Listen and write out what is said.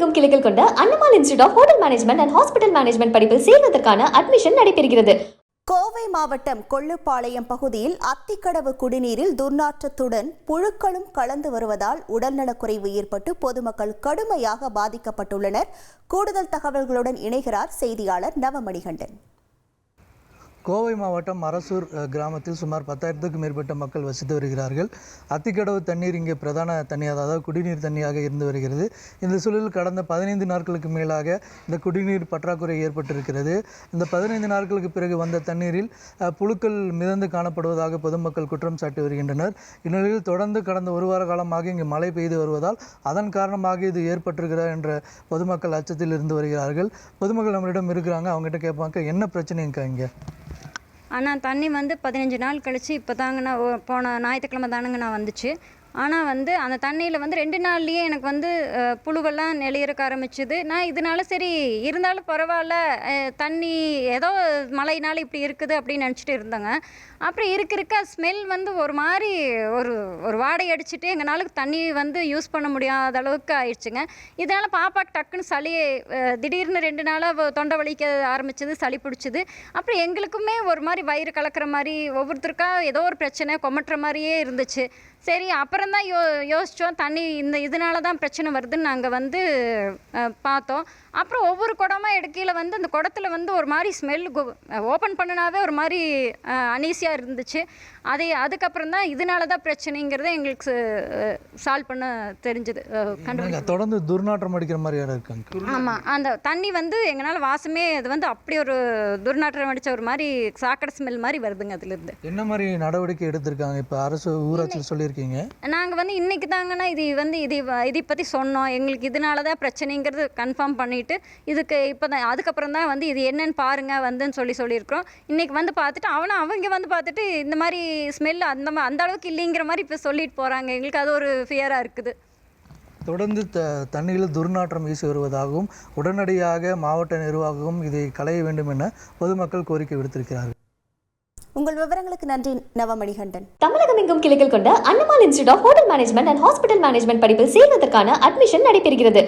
எங்கும் கிளைகள் கொண்ட அண்ணமால் institute of hotel management and hospital management படிப்பில் சேர்வதற்கான அட்மிஷன் நடைபெறுகிறது. கோவை மாவட்டம் கொள்ளுப்பாளையம் பகுதியில் அத்திக்கடவு குடிநீரில் துர்நாற்றத்துடன் புழுக்களும் கலந்து வருவதால் உடல்நலக்குறைவு ஏற்பட்டு பொதுமக்கள் கடுமையாக பாதிக்கப்பட்டுள்ளனர். கூடுதல் தகவல்களுடன் இணைகிறார் செய்தியாளர் நவமணிகண்டன். கோவை மாவட்டம் அரசூர் கிராமத்தில் சுமார் பத்தாயிரத்துக்கும் மேற்பட்ட மக்கள் வசித்து வருகிறார்கள். அத்திக்கடவு தண்ணீர் இங்கே பிரதான தண்ணியாக அதாவது குடிநீர் தண்ணியாக இருந்து வருகிறது. இந்த சூழலில் கடந்த பதினைந்து நாட்களுக்கு மேலாக இந்த குடிநீர் பற்றாக்குறை ஏற்பட்டிருக்கிறது. இந்த பதினைந்து நாட்களுக்கு பிறகு வந்த தண்ணீரில் புழுக்கள் மிதந்து காணப்படுவதாக பொதுமக்கள் குற்றம் சாட்டி வருகின்றனர். இந்நிலையில் தொடர்ந்து கடந்த ஒரு வார காலமாக இங்கு மழை பெய்து வருவதால் அதன் காரணமாக இது ஏற்பட்டிருக்கிறார் என்ற பொதுமக்கள் அச்சத்தில் இருந்து வருகிறார்கள். பொதுமக்கள் நம்மளிடம் இருக்கிறாங்க. அவங்ககிட்ட கேட்பாங்க என்ன பிரச்சனைங்கக்கா இங்கே? ஆனால் தண்ணி வந்து பதினஞ்சு நாள் கழித்து இப்போ தாங்கண்ணா போன ஞாயிற்றுக்கிழமை தானுங்கண்ணா வந்துச்சு. ஆனால் வந்து அந்த தண்ணியில் வந்து ரெண்டு நாள்லேயே எனக்கு வந்து புழுவெல்லாம் நெளியறக்க ஆரம்பிச்சுது. நான் இதனால சரி இருந்தாலும் பரவாயில்ல தண்ணி ஏதோ மழையினால இப்படி இருக்குது அப்படின்னு நினச்சிட்டு இருந்தேங்க. அப்புறம் இருக்க இருக்க ஸ்மெல் வந்து ஒரு மாதிரி ஒரு வாடை அடிச்சுட்டு நாளுக்கு தண்ணி வந்து யூஸ் பண்ண முடியாத அளவுக்கு ஆயிடுச்சுங்க. இதனால் பாப்பாக்கு டக்குன்னு சளி திடீர்னு ரெண்டு நாளாக தொண்டை வலிக்க ஆரம்பிச்சது சளி பிடிச்சிது. அப்புறம் எங்களுக்குமே ஒரு மாதிரி வயிறு கலக்கிற மாதிரி ஒவ்வொருத்தருக்கா ஏதோ ஒரு பிரச்சனை கொமட்டுற மாதிரியே இருந்துச்சு. சரி அப்புறம் தான் யோ யோசித்தோம் தண்ணி இந்த இதனால தான் பிரச்சனை வருதுன்னு நாங்கள் வந்து பார்த்தோம். அப்புறம் ஒவ்வொரு குடமாக எடுக்கையில் வந்து அந்த குடத்துல வந்து ஒரு மாதிரி ஸ்மெல் ஓப்பன் பண்ணினாவே ஒரு மாதிரி அனீசியாக இருந்துச்சு. அதே அதுக்கப்புறம் தான் இதனால தான் பிரச்சனைங்கிறது எங்களுக்கு சால்வ் பண்ண தெரிஞ்சுது. கண்டுபிடி என்னங்க, தொடர்ந்து துர்நாற்றம் அடிக்கிற மாதிரி இருக்காங்க? ஆமாம் அந்த தண்ணி வந்து எங்களால் வாசமே அது வந்து அப்படி ஒரு துர்நாற்றம் அடித்த ஒரு மாதிரி சாக்கடை ஸ்மெல் மாதிரி வருதுங்க அதுலேருந்து. என்ன மாதிரி நடவடிக்கை எடுத்திருக்காங்க? இப்போ அரசு ஊராட்சியில் சொல்லியிருக்கீங்க. நாங்கள் வந்து இன்னைக்கு தாங்கன்னா இது வந்து இது இதை பற்றி சொன்னோம். எங்களுக்கு இதனால தான் பிரச்சனைங்கிறது கன்ஃபார்ம் பண்ணிவிட்டு இதுக்கு இப்போ தான் அதுக்கப்புறம் தான் வந்து இது என்னன்னு பாருங்க வந்துன்னு சொல்லி சொல்லியிருக்கிறோம். இன்னைக்கு வந்து பார்த்துட்டு அவனும் அவங்க வந்து பார்த்துட்டு இந்த மாதிரி ஸ்மெல் அந்த அந்த அளவுக்கு இல்லைங்கிற மாதிரி இப்போ சொல்லிட்டு போகிறாங்க எங்களுக்கு அது ஒரு ஃபியராக இருக்குது. தொடர்ந்து த தண்ணீரில் துர்நாற்றம் வீசி வருவதாகவும் உடனடியாக மாவட்ட நிர்வாகமும் இதை களைய வேண்டும் என பொதுமக்கள் கோரிக்கை விடுத்திருக்கிறார்கள். உங்கள் விவரங்களுக்கு நன்றி நவமணிகண்டன். தமிழகம் எங்கும் கிளைகள் கொண்ட அண்ணமால் institute of hotel management and hospital management படிப்பில் சேர்வதற்கான அட்மிஷன் நடைபெறுகிறது.